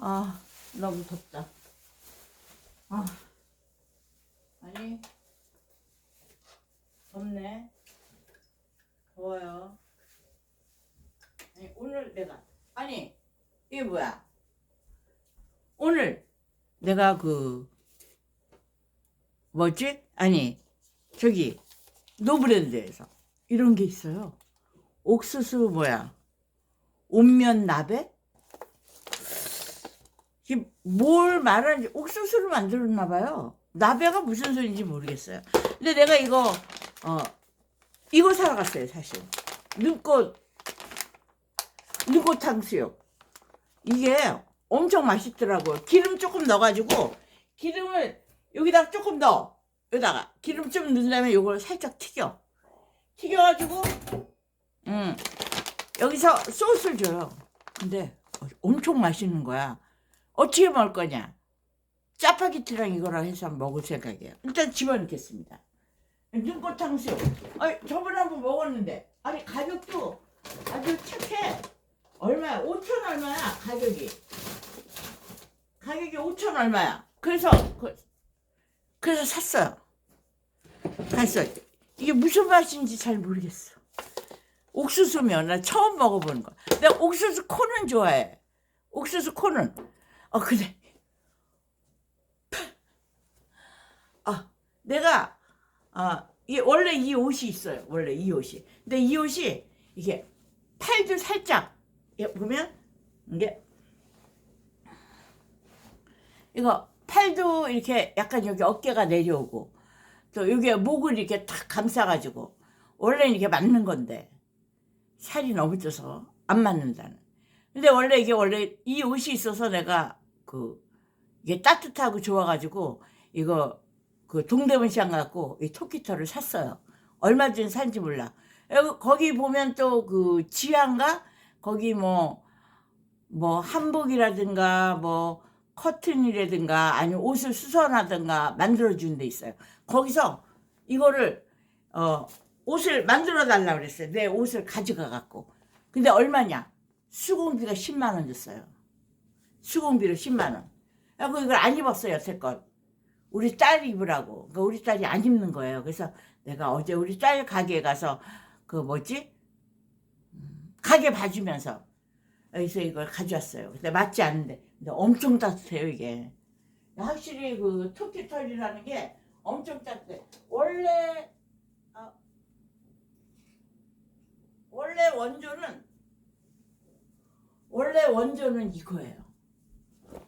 아, 너무 덥다. 아, 아니, 덥네. 더워요. 아니, 오늘 내가, 아니, 이게 뭐야? 오늘 내가 그, 뭐지? 아니, 저기, 노브랜드에서 이런 게 있어요. 옥수수 뭐야? 온면 나베? 뭘 말하는지 옥수수를 만들었나 봐요. 나베가 무슨 소리인지 모르겠어요. 근데 내가 이거 어 이거 사러 갔어요, 사실. 눈꽃 눈꽃 탕수육. 이게 엄청 맛있더라고요. 기름 조금 넣어가지고 기름을 여기다 조금 넣어. 여기다가 기름 좀 다음에 이걸 살짝 튀겨. 튀겨가지고 음 여기서 소스를 줘요. 근데 엄청 맛있는 거야. 어떻게 먹을 거냐? 짜파게티랑 이거랑 해서 먹을 생각이에요. 일단 집어넣겠습니다. 눈꽃 탕수육. 아니, 저번에 한번 먹었는데. 아니, 가격도 아주 착해. 얼마야? 5천 얼마야, 가격이. 가격이 5천 얼마야. 그래서, 그, 그래서 샀어요. 샀어요. 이게 무슨 맛인지 잘 모르겠어. 옥수수면 나 처음 먹어보는 거. 내가 옥수수 콘은 좋아해. 옥수수 콘은. 어 근데 아 내가 아 이게 원래 이 옷이 있어요. 원래 이 옷이. 근데 이 옷이 이게 팔도 살짝 이게 보면 이게 이거 팔도 이렇게 약간 여기 어깨가 내려오고 또 여기 목을 이렇게 탁 감싸가지고 원래 이렇게 맞는 건데 살이 너무 쪄서 안 맞는다는. 근데 원래 이게 원래 이 옷이 있어서 내가 그 이게 따뜻하고 좋아가지고 이거 그 동대문 시장 갖고 이 토끼털을 샀어요. 얼마 전에 산지 몰라. 거기 보면 또 그 지하인가 거기 뭐뭐 한복이라든가 뭐 커튼이라든가 아니면 옷을 수선하든가 만들어 주는 데 있어요. 거기서 이거를 어 옷을 만들어 달라 그랬어요. 내 옷을 가져가 갖고. 근데 얼마냐? 수공비가 10만 원 줬어요. 수공비로 10만 원. 그래고 이걸 안 입었어요, 여태껏. 우리 딸 입으라고. 그러니까 우리 딸이 안 입는 거예요. 그래서 내가 어제 우리 딸 가게에 가서 그 뭐지? 음, 가게 봐주면서 여기서 이걸 가져왔어요. 근데 맞지 않는데. 근데 엄청 따뜻해요, 이게. 확실히 그 토끼 털이라는 게 엄청 따뜻해. 원래, 아, 원래 원조는, 원래 원조는 이거예요.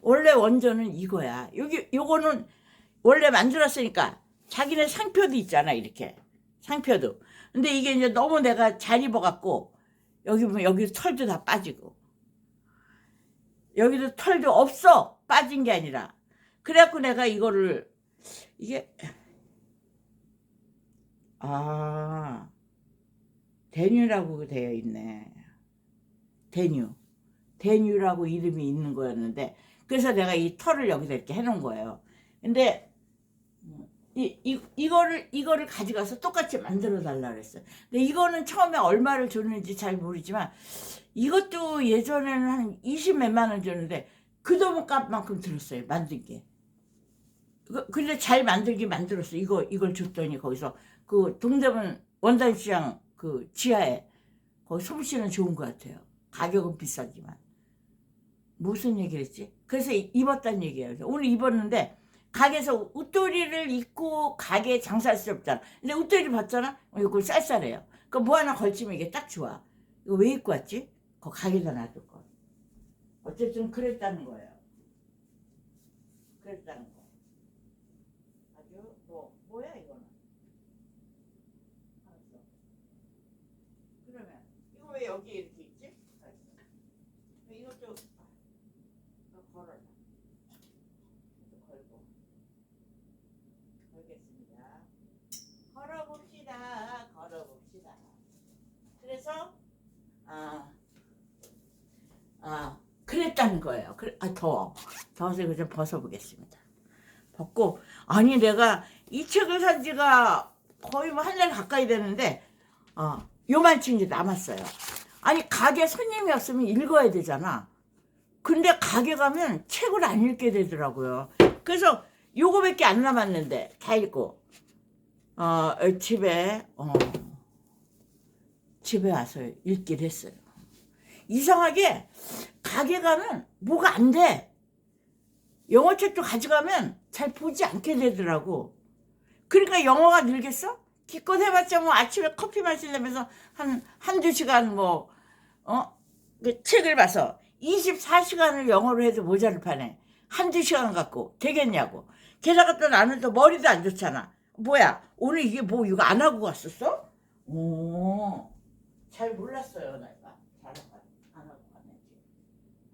원래 원조는 이거야. 여기, 요거는 원래 만들었으니까 자기네 상표도 있잖아, 이렇게. 상표도. 근데 이게 이제 너무 내가 잘 입어갖고, 여기 보면 여기 털도 다 빠지고, 여기도 털도 없어. 빠진 게 아니라. 그래갖고 내가 이거를, 이게, 아, 대뉴라고 되어 있네. 대뉴. 대뉴라고 이름이 있는 거였는데, 그래서 내가 이 털을 여기다 이렇게 해놓은 거예요. 근데, 이, 이, 이거를, 이거를 가져가서 똑같이 만들어 달라 그랬어요. 근데 이거는 처음에 얼마를 줬는지 잘 모르지만, 이것도 예전에는 한 20 몇만 원 줬는데, 그 돈은 값만큼 들었어요. 만든 게. 그- 근데 잘 만들긴 만들었어. 이거, 이걸 줬더니 거기서 그 동대문 원단시장 그 지하에 거기 솜씨는 좋은 것 같아요. 가격은 비싸지만. 무슨 얘기를 했지? 그래서 이- 입었단 얘기예요. 오늘 입었는데 가게에서 웃도리를 입고 가게에 장사할 수 없잖아. 근데 웃도리 봤잖아? 어, 이거 쌀쌀해요. 그 뭐 하나 걸치면 이게 딱 좋아. 이거 왜 입고 왔지? 그 가게에다 놔둘 거. 어쨌든 그랬다는 거예요. 그랬다는 거. 아주 뭐 뭐야 이거는? 알았어. 그러면 이거 왜 여기 이렇게 있지? 알았어. 이것도 이거 걸어라. 이거 걸고 걸겠습니다. 걸어봅시다. 걸어봅시다. 그래서 아, 아 그랬다는 거예요. 그래, 아 더워. 더워서 이거 좀 벗어보겠습니다. 벗고 아니 내가 이 책을 산 지가 거의 뭐 한 달 가까이 되는데 어, 요만치 이제 남았어요. 아니 가게 손님이 없으면 읽어야 되잖아. 근데 가게 가면 책을 안 읽게 되더라고요. 그래서 요거밖에 안 남았는데 다 읽고 어, 어, 집에 어, 집에 와서 읽기를 했어요. 이상하게 가게 가면 뭐가 안 돼. 영어책도 가져가면 잘 보지 않게 되더라고. 그러니까 영어가 늘겠어? 기껏 해봤자 뭐 아침에 커피 마시려면서 한, 한두 시간 뭐, 어? 그 책을 봐서 24시간을 영어로 해도 모자를 파네. 한두 시간 갖고 되겠냐고. 게다가 또 나는 또 머리도 안 좋잖아. 뭐야, 오늘 이게 뭐 이거 안 하고 갔었어? 오, 잘 몰랐어요, 내가. 잘 안 하고 갔는지.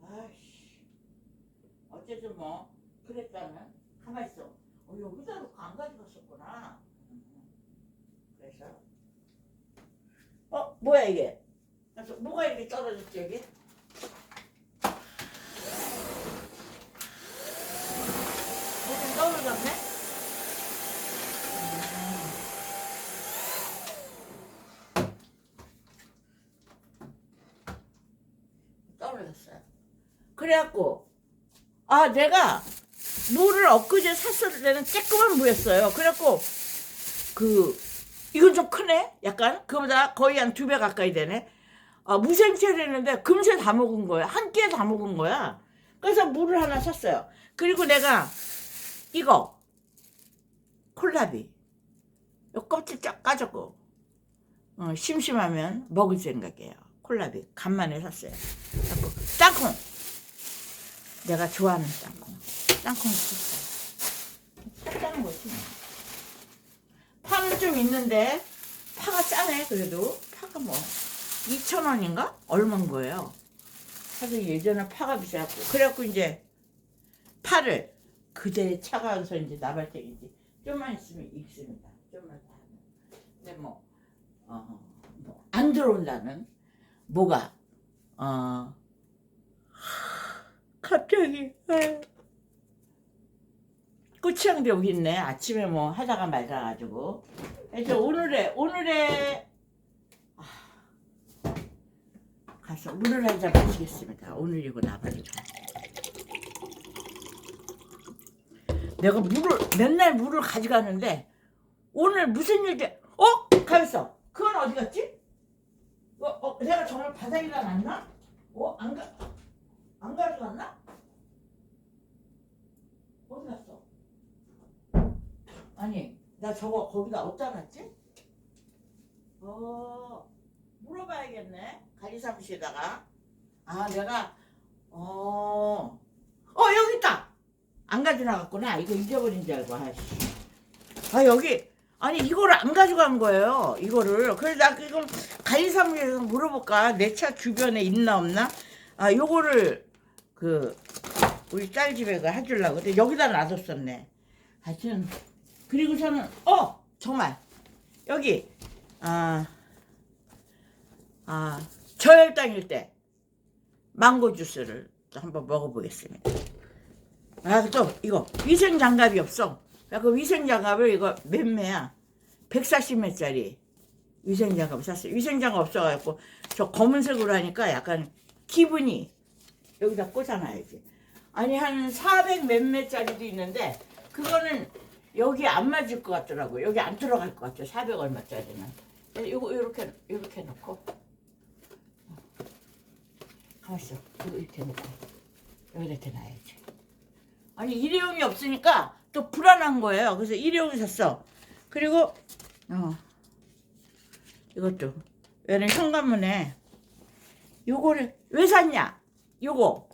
아이씨. 어쨌든 뭐, 그랬다면, 가만히 있어. 어, 여기다 놓고 안 가져갔었구나. 음, 그래서. 어, 뭐야, 이게? 그래서 뭐가 이렇게 떨어졌지, 여기? 뭐좀 떨어졌네? 떨어졌어요. 그래갖고, 아, 내가 무를 엊그제 샀을 때는 쬐끄만 무였어요. 그래갖고, 그, 이건 좀 크네? 약간? 그보다 거의 한 두 배 가까이 되네? 아, 무생채를 했는데 금세 다 먹은 거야. 한 끼에 다 먹은 거야. 그래서 물을 하나 샀어요. 그리고 내가 이거, 콜라비. 요 껍질 쫙 까졌고, 어, 심심하면 먹을 생각이에요. 콜라비. 간만에 샀어요. 땅콩. 내가 좋아하는 땅콩. 땅콩 샀어요. 샀다는 거지. 뭐. 파는 좀 있는데, 파가 싸네, 그래도. 파가 뭐, 2,000원인가? 얼마인 거예요. 하도 예전에 파가 비싸고. 그래갖고 이제, 파를 그대 차가워서 이제 나발tex인지 좀만 있으면 익습니다. 좀만 더 하면. 근데 뭐, 어, 뭐, 안 들어온다는 뭐가, 어, 에. 꽃향도 여기 있네. 아침에 뭐 하다가 말아가지고. 그래서 오늘의, 오늘의, 아, 가서 물을 한 잔 마시겠습니다. 오늘이고 나발이고. 내가 물을 맨날 물을 가져가는데 오늘 무슨 일이 어? 가만있어 그건 어디 갔지? 어, 어, 내가 정말 바닥에다 놨나? 어? 안 가, 안 가져갔나? 어디 갔어? 아니 나 저거 거기다 어디다 놨지? 어 물어봐야겠네 관리사무실에다가 아 내가 어, 어 여기 있다 안 가져나갔구나. 이거 잊어버린 줄 알고. 아이씨. 아 여기 아니 이거를 안 가져간 거예요. 이거를. 그래서 나 이거 관리사무실에서 물어볼까. 내 차 주변에 있나 없나. 아 요거를 그 우리 딸 집에 그 해주려고. 근데 여기다 놔뒀었네. 하여튼 그리고서는 어 정말 여기 아 아, 저혈당일 때 망고 주스를 또 한번 먹어보겠습니다. 아, 또 이거 위생 장갑이 없어. 그 위생 장갑을 이거 몇 매야? 140매 짜리 위생 장갑 샀어요. 위생 장갑 없어가지고 저 검은색으로 하니까 약간 기분이 여기다 꽂아놔야지. 아니 한 400몇 매짜리도 있는데 그거는 여기 안 맞을 것 같더라고. 여기 안 들어갈 것 같아요. 400 얼마짜리는. 이거 이렇게 이렇게 놓고 가만있어. 이거 이렇게 놓고 여기 이렇게 놔야지. 아니 일회용이 없으니까 또 불안한 거예요. 그래서 일회용을 샀어. 그리고 어 이것도 얘는 현관문에 요거를 왜 샀냐? 요거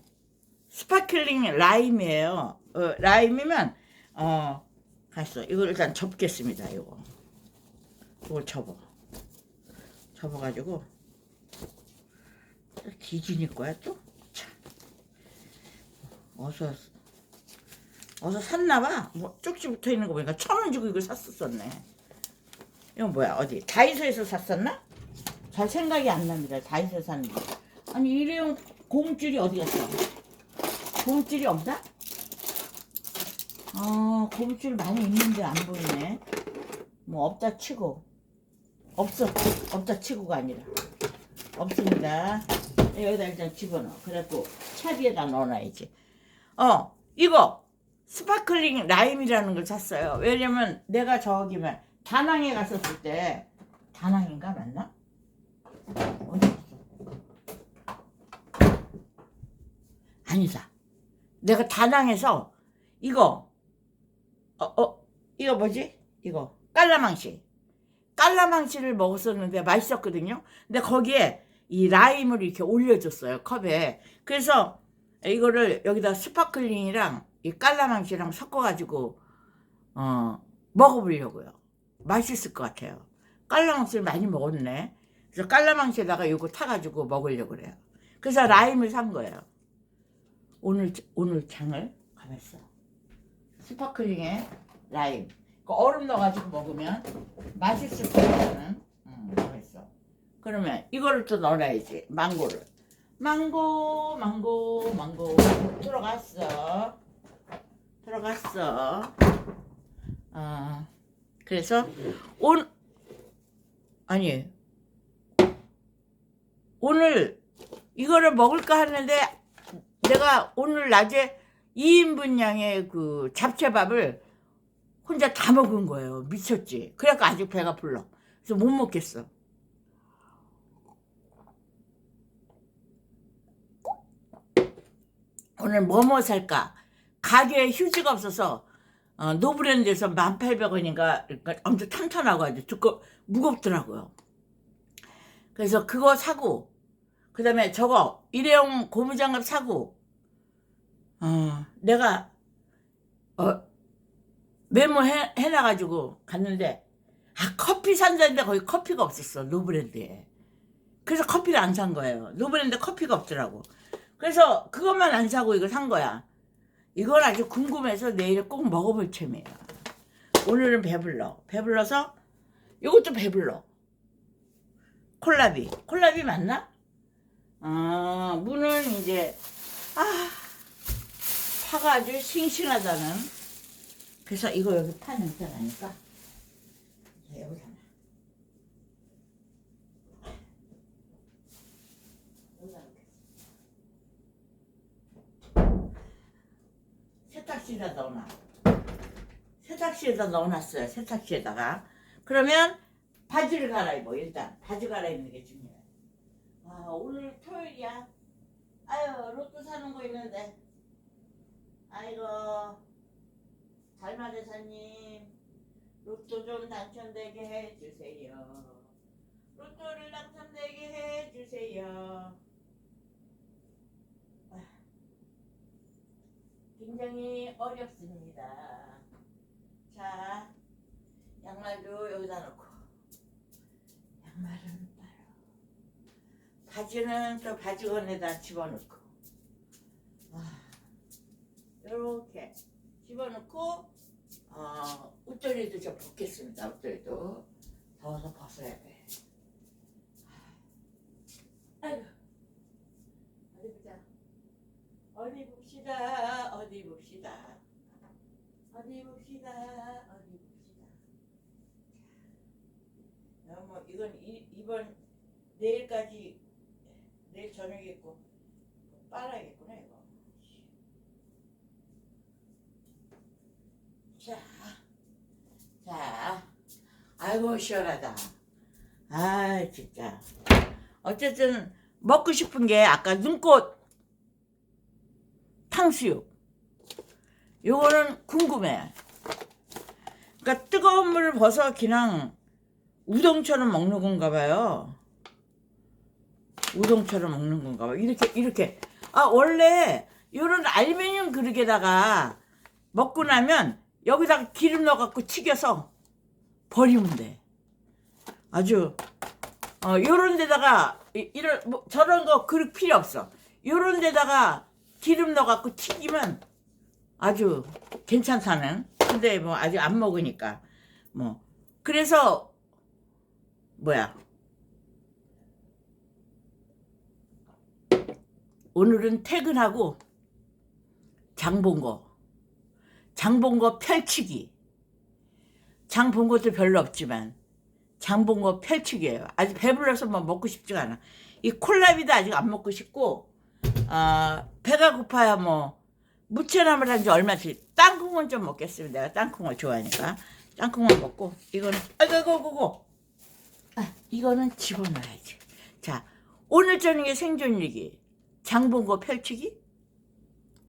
스파클링 라임이에요. 어, 라임이면 어 갔어. 이걸 일단 접겠습니다. 요거 이걸 접어 접어가지고 기준일 거야 또. 참. 어서 어서 샀나봐. 뭐 쪽지 붙어 있는 거 보니까 천 원 주고 이걸 샀었었네. 이건 뭐야? 어디? 다이소에서 샀었나? 잘 생각이 안 납니다. 다이소에서 샀는데. 아니 일회용 고무줄이 어디 갔어? 고무줄이 없나? 아 고무줄 많이 있는데 안 보이네. 뭐 없다 치고 없어 없다 치고가 아니라 없습니다. 여기다 일단 집어넣어. 그래갖고 샤비에다 넣어놔야지. 어, 이거 스파클링 라임이라는 걸 샀어요. 왜냐면 내가 저기면 다낭에 갔었을 때 다낭인가 맞나? 어디 갔어? 아니다. 내가 다낭에서 이거 어, 어, 이거 뭐지? 이거 깔라망시. 깔라망시를 먹었었는데 맛있었거든요. 근데 거기에 이 라임을 이렇게 올려줬어요 컵에. 그래서 이거를 여기다 스파클링이랑 이 깔라망시랑 섞어가지고 어 먹어보려고요. 맛있을 것 같아요. 깔라망시를 많이 먹었네. 그래서 깔라망시에다가 이거 타가지고 먹으려고 그래요. 그래서 라임을 산 거예요. 오늘 오늘 장을 가봤어. 스파클링에 라임. 그 얼음 넣어가지고 먹으면 맛있을 거라는 음, 그랬어. 그러면 이거를 또 넣어야지. 망고를. 망고, 망고, 망고. 들어갔어. 들어갔어. 어, 그래서 온 아니 오늘 이거를 먹을까 하는데 내가 오늘 낮에 2인분 양의 그 잡채밥을 혼자 다 먹은 거예요. 미쳤지. 그래갖고 아직 배가 불러. 그래서 못 먹겠어. 오늘 뭐뭐 살까? 가게에 휴지가 없어서 어, 노브랜드에서 1,800원인가 그러니까 엄청 탄탄하고 아주 두꺼 무겁더라고요. 그래서 그거 사고 그 다음에 저거 일회용 고무장갑 사고 어, 내가 어, 메모해 해놔가지고 갔는데 아 커피 산다는데 거기 커피가 없었어 노브랜드에. 그래서 커피를 안 산 거예요. 노브랜드 커피가 없더라고. 그래서 그것만 안 사고 이걸 산 거야. 이걸 아주 궁금해서 내일 꼭 먹어볼 참이에요. 오늘은 배불러. 배불러서 이것도 배불러. 콜라비. 콜라비 맞나? 아 무는 이제 아 파가 아주 싱싱하다는. 그래서 이거 여기 파 냄새 나니까. 자, 여기 하나. 여기다 놓겠습니다. 세탁실에다 넣어놔. 세탁실에다 넣어놨어요 세탁실에다가. 그러면 바지를 갈아입어 일단. 바지 갈아입는 게 중요해 아 오늘 토요일이야? 아유 로또 사는 거 있는데. 아이고 달마 대사님. 로또 좀 당첨되게 해주세요. 로또를 당첨되게 해주세요. 아, 굉장히 어렵습니다. 자 양말도 여기다 놓고. 양말은 바지는 또 바지건에다 집어넣고 아, 이렇게 집어넣고 어, 옷걸이도 좀 벗겠습니다. 옷걸이도 더워서 벗어야 돼. 아이고 어디 보자. 어디 봅시다. 어디 봅시다. 어디 봅시다. 어디 봅시다. 자, 뭐 이건 이, 이번 내일까지 내일 저녁에 있고 빨아야겠구나 이거. 자, 자, 아이고 시원하다. 아 진짜. 어쨌든 먹고 싶은 게 아까 눈꽃 탕수육. 요거는 궁금해. 그러니까 뜨거운 물을 벗어 그냥 우동처럼 먹는 건가 봐요. 우동처럼 먹는 건가 봐. 이렇게 이렇게. 아 원래 요런 알루미늄 그릇에다가 먹고 나면 여기다가 기름 넣어갖고 튀겨서 버리면 돼. 아주 어 요런 데다가 이- 이런 뭐 저런 거 그릇 필요 없어. 요런 데다가 기름 넣어갖고 튀기면 아주 괜찮다는. 근데 뭐 아직 안 먹으니까 뭐 그래서 뭐야 오늘은 퇴근하고 장본 거. 장본거 펼치기. 장본 것도 별로 없지만 장본거 펼치기예요. 아직 배불러서 뭐 먹고 싶지가 않아. 이 콜라비도 아직 안 먹고 싶고 아 배가 고파야 뭐 무채나물 한지 얼마지 땅콩은 좀 먹겠습니다 내가 땅콩을 좋아하니까 땅콩을 먹고 이거는 아이고 아이고 아이고 아, 이거는 집어넣어야지 자 오늘 저녁에 생존일기 장본거 펼치기